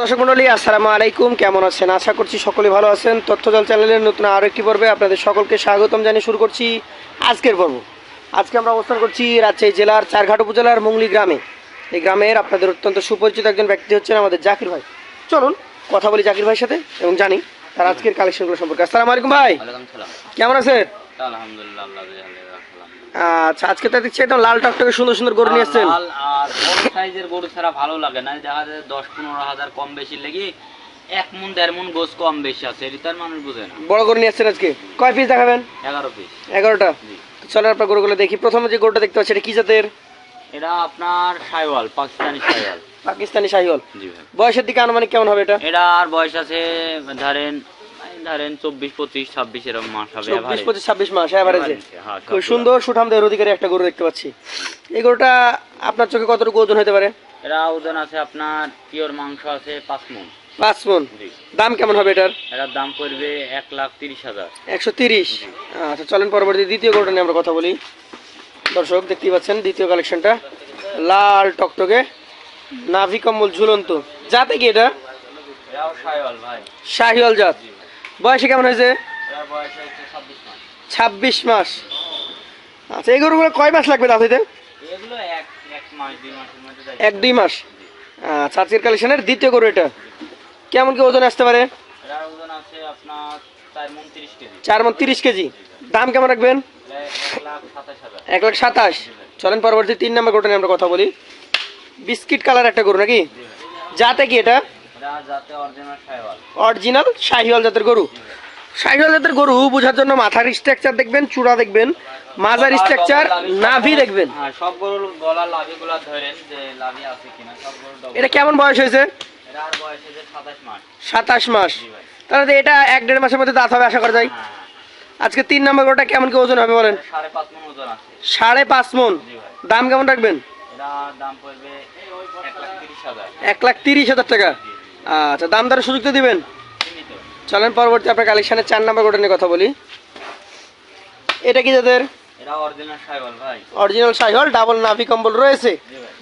দর্শক মন্ডলী আসসালামু আলাইকুম। কেমন আছেন? আশা করছি সকলে ভালো আছেন। তথ্যজল চ্যানেলের নতুন আরও একটি পর্বে আপনাদের সকলকে স্বাগতম জানিয়ে শুরু করছি আজকের পর্ব। আজকে আমরা অবস্থান করছি রাজশাহী জেলার চারঘাট উপজেলার মুংলি গ্রামে। এই গ্রামের আপনাদের অত্যন্ত সুপরিচিত একজন ব্যক্তি হচ্ছেন আমাদের জাকির ভাই। চলুন কথা বলি জাকির ভাইয়ের সাথে এবং জানি তার আজকের কালেকশনগুলো সম্পর্কে। আসসালামু আলাইকুম ভাই। কেমন আছেন? আচ্ছা আজকে তো দেখছি একদম লাল টকটকে সুন্দর সুন্দর গরু নিয়ে এসছেন। লাল আর বড় সাইজের গরু ছাড়া ভালো লাগে না। দেখা যায় দশ পনেরো হাজার কম বেশি লেগে এক মন দেড় মন গোস কম বেশি আছে এটা মানুষ বুঝে না। বড় গরু নিয়ে এসছেন আজকে। কয় পিস দেখাবেন? এগারো পিস এগারোটা? চলো আপনার গরুগুলো দেখি। প্রথমে যে গরুটা দেখতে পাচ্ছি এটা কি জাতের? এটা আপনার সাইওয়াল পাকিস্তানি সাইওয়াল। পাকিস্তানি শাহিওয়াল জি ভাই। বয়সের দিকে আনুমানিক কেমন হবে এটা? এটা আর বয়স আছে ধরেন ধরেন চব্বিশ পঁচিশ ছাব্বিশ এরকম মাস হবে চব্বিশ পঁচিশ ছাব্বিশ মাস অ্যাভারেজে খুব সুন্দর অধিকারী একটা গরু দেখতে পাচ্ছি। এই গরুটা আপনার চোখে কতটুকু ওজন হতে পারে? এটা ওজন আছে আপনার পিওর মাংস আছে পাঁচ মন। পাঁচ মন। দাম কেমন হবে এটার? এটার দাম পড়বে এক লাখ তিরিশ হাজার। একশো তিরিশ। আচ্ছা চলেন পরবর্তী দ্বিতীয় গরুটা নিয়ে আমরা কথা বলি। দর্শক দেখতেই পাচ্ছেন দ্বিতীয় কালেকশনটা লাল টকটকে নাভি কম্বল ঝুলন্ত। যাতে কি এটা? ভাই। শাহিওয়াল জাত। বয়সে কেমন হয়েছে? ছাব্বিশ মাস। আচ্ছা এই গরুগুলো কয় মাস লাগবে দাঁত হইতে? এক দুই মাস। আচ্ছা আজকের কালেকশনের দ্বিতীয় গরু এটা। কেমন কি ওজন আসতে পারে? চার মন তিরিশ কেজি। দাম কেমন রাখবেন? এক লাখ সাতাশ চলেন পরবর্তী তিন নম্বর গরুটা নিয়ে আমরা কথা বলি। বিস্কিট কালার একটা গরু নাকি? যাতে কি এটা? অরিজিনাল শাহিওয়াল। জাতের গরু। শাহিওয়াল জাতের গরু বোঝার জন্য মাথার স্ট্রাকচার দেখবেন চূড়া দেখবেন মাজার স্ট্রাকচার নাভি দেখবেন। হ্যাঁ সব গরুর গলার লাভিগুলো ধরেন যে লাভি আছে কিনা সব এটা কেমন বয়স হয়েছে? সাতাশ মাস। তাহলে এটা এক দেড় মাসের মধ্যে দাঁত হবে আশা করা যায়। হ্যাঁ। আজকে তিন নম্বর গরুটা কেমন কি ওজন হবে বলেন? সাড়ে পাঁচ মন দাম কেমন রাখবেন? এক লাখ তিরিশ হাজার টাকা। আচ্ছা দাম দরের সুযোগ তো দিবেন? চলেন পরবর্তী আপনার কালেকশনের চার নাম্বার গোটা নিয়ে কথা বলি। এটা কি যাদের অরিজিনাল সাইহল ডাবল নাভি কম্বল রয়েছে।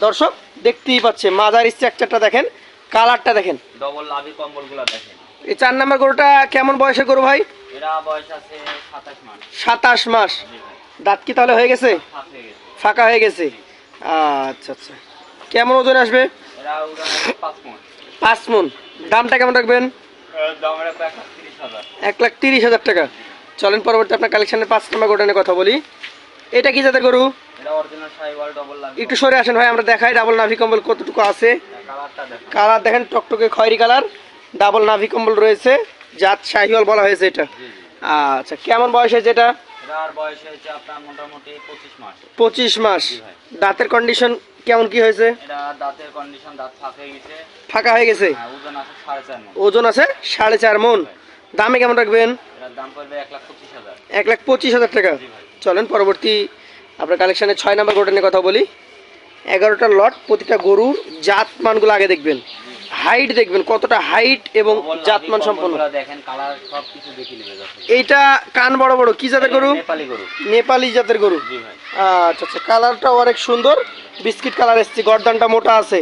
দর্শক দেখতেই পাচ্ছে মাজার স্ট্রাকচারটা দেখেন কালারটা দেখেন। ডবল লাভি কম্বলগুলো দেখেন। এই চার নম্বর গরুটা কেমন বয়সের গরু ভাই? এরা বয়স আছে সাতাশ মাস। সাতাশ মাস। দাঁত কি তাহলে হয়ে গেছে? ফাঁকা হয়ে গেছে। আচ্ছা আচ্ছা। কেমন ওজন আসবে? এরা ওজন আছে পাঁচ মন দামটা কেমন রাখবেন? এক লাখ তিরিশ হাজার টাকা। চলেন পরবর্তী আপনার কালেকশনের পাঁচ নম্বর গোটা কথা বলি। এটা কি যাতে লাভি একটু সরে আসেন ভাই, আমরা দেখাই ডাবল নাভি কম্বল কতটুকু আছে। কালার দেখেন, টকটকে খয়েরি কালার, ডাবল নাভি কম্বল রয়েছে। জাত শাহিওয়াল বলা হয়েছে এটা। আচ্ছা কেমন বয়স হয়েছে এটা? পঁচিশ মাস। দাঁতের কন্ডিশন কেমন কি হয়েছে? ফাঁক হয়ে গেছে। হয়ে ওজন আছে সাড়ে চার মন। দামে কেমন রাখবেন? এটার দাম পড়বে এক লাখ পঁচিশ হাজার। এক লাখ পঁচিশ হাজার টাকা। চলেন পরবর্তী আপনার কালেকশানে ছয় নম্বর গোটা নিয়ে কথা বলি। এগারোটা লট প্রতিটা গরুর জাত মানগুলো আগে দেখবেন। হাইট দেখবেন কতটা হাইট এবং জাতমান সম্পন্ন। দেখেন কালার সব কিছু দেখে এইটা কান বড় বড় কি জাতের গরু? নেপালি গরু। নেপালি জাতের গরু। আচ্ছা আচ্ছা কালারটা অনেক সুন্দর। বিস্কিট কালার এসছে গরদানটা মোটা আছে।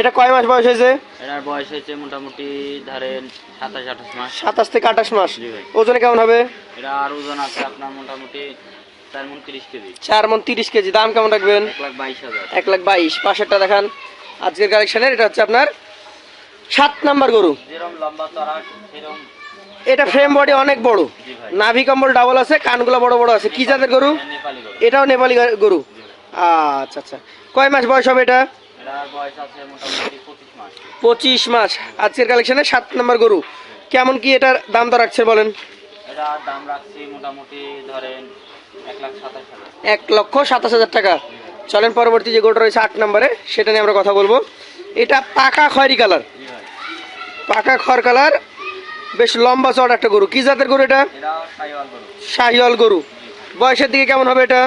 এটা কয় মাস বয়স হয়েছে? এটার বয়স হয়েছে মোটামুটি ধরেন সাতাশ আঠাশ মাস। সাতাশ থেকে আঠাশ মাস। জি ওজনে কেমন হবে? এটা আর ওজন আছে আপনার মোটামুটি চার মন তিরিশ কেজি। দাম কেমন রাখবেন? এক লাখ বাইশ হাজার। এক লাখ বাইশ। পাশেরটা দেখান। আজকের কালেকশনের এটা হচ্ছে আপনার সাত নাম্বার গরু। এটা ফ্রেম বডি অনেক বড়। নাভি কম্বল ডাবল আছে কানগুলো বড় বড় আছে। কি জাতের গরু? এটাও নেপালি গরু। আচ্ছা আচ্ছা। কয় মাস বয়স হবে এটা? পঁচিশ মাস। আজকের কালেকশনে সাত নাম্বার গরু। কেমন কি এটার দাম দর রাখছে বলেন? এক লক্ষ সাতাশ হাজার টাকা। চলেন পরবর্তী যে গরুটা রয়েছে আট নম্বরে সেটা নিয়ে আমরা কথা বলব। এটা পাকা খয়েরি কালার পাকা খড় কালার বেশ লম্বা চড় একটা গরু। কি জাতের গরু এটা? শাহিওয়াল গরু। বয়সের দিকে কেমন হবে এটা?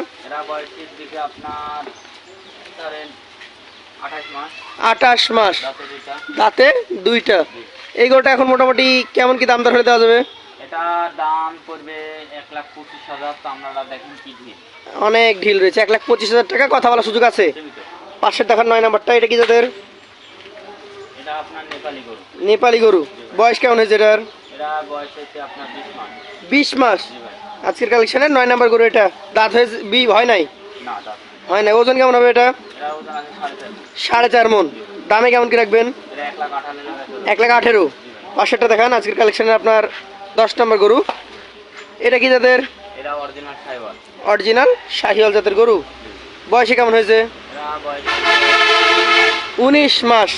আঠাশ মাস। দাঁতে দুইটা। এই গরুটা এখন মোটামুটি কেমন কি দাম দর হলে দেওয়া যাবে? অনেক ঢিল রয়েছে এক লাখ পঁচিশ হাজার টাকা। কথা বলার সুযোগ আছে? পাশের দেখার নয় নাম্বারটা এটা কি যাদের এটা এটা আপনার নেপালি গরু। নেপালি গরু। বয়স কেমন হয়েছে এটার? এরা বয়স হচ্ছে আপনার বিশ মাস। আজকের কালেকশনের নয় নাম্বার গরু এটা। দাঁত হয়েছে বি হয় নাই? না দাঁত হয় নাই। ওজন কেমন হবে এটা? সাড়ে চার মন। দামে কেমন কি রাখবেন? এক লাখ আঠারো পাঁচশোটা দেখান। আজকের কালেকশনের আপনার দশ নম্বর গরু। এটা কি জাতের? সাইবার অরিজিনাল শাহিওয়াল জাতের গরু। বয়সে কেমন হয়েছে উনিশ মাস।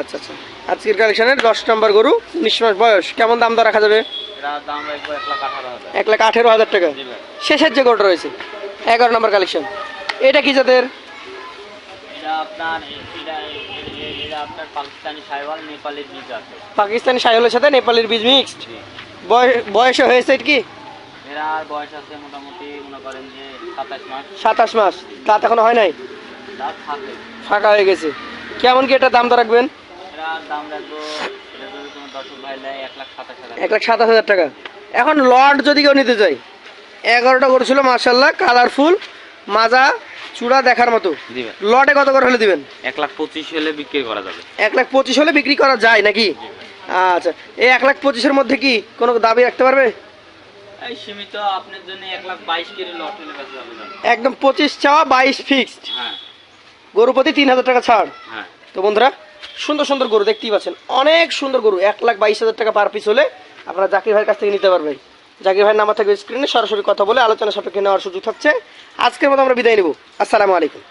আচ্ছা আচ্ছা। আজকের কালেকশনের দশ নম্বর গরু উনিশ মাস বয়স। কেমন দাম দর রাখা যাবে? এক লাখ আঠারো হাজার। টাকা। শেষের যে গরুটা রয়েছে এগারো নম্বর কালেকশন। এটা কি জাতের? আপনার পাকিস্তানি সাইওয়াল নেপালের বীজ আছে। পাকিস্তানি শাহিওয়ালের সাথে নেপালের বীজ মিক্সড? বয়স বয়সে হয়েছে কি সাতাশ মাস। দাঁত এখনও হয় নাই? ফাঁকা হয়ে গেছে। কেমন কি এটা দাম দর রাখবেন? এক লাখ সাতাশ হাজার টাকা। এখন লট যদি কেউ নিতে চাই এগারোটা গরু ছিল মার্শাল্লাহ কালারফুল মাজা চূড়া দেখার মতো। লটে কত করে হলে দিবেন? এক লাখ পঁচিশ হলে বিক্রি করা যাবে। এক লাখ পঁচিশ হলে বিক্রি করা যায় নাকি? আচ্ছা এই এক লাখ পঁচিশের মধ্যে কি কোনো দাবি রাখতে পারবে। একদম পঁচিশ চাওয়া বাইশ ফিক্সড হ্যাঁ। গরু প্রতি তিন হাজার টাকা ছাড়। হ্যাঁ। তো বন্ধুরা সুন্দর সুন্দর গরু দেখতেই পাচ্ছেন। অনেক সুন্দর গরু এক লাখ বাইশ হাজার টাকা পার পিস হলে আপনারা জাকির ভাইয়ের কাছ থেকে নিতে পারবেন। জাকির ভাইয়ের নাম্বার থাকবে স্ক্রিনে সরাসরি কথা বলে আলোচনা সাপেক্ষে নেওয়ার সুযোগ থাকছে। আজকের মতো আমরা বিদায় নেব। আসসালামু আলাইকুম।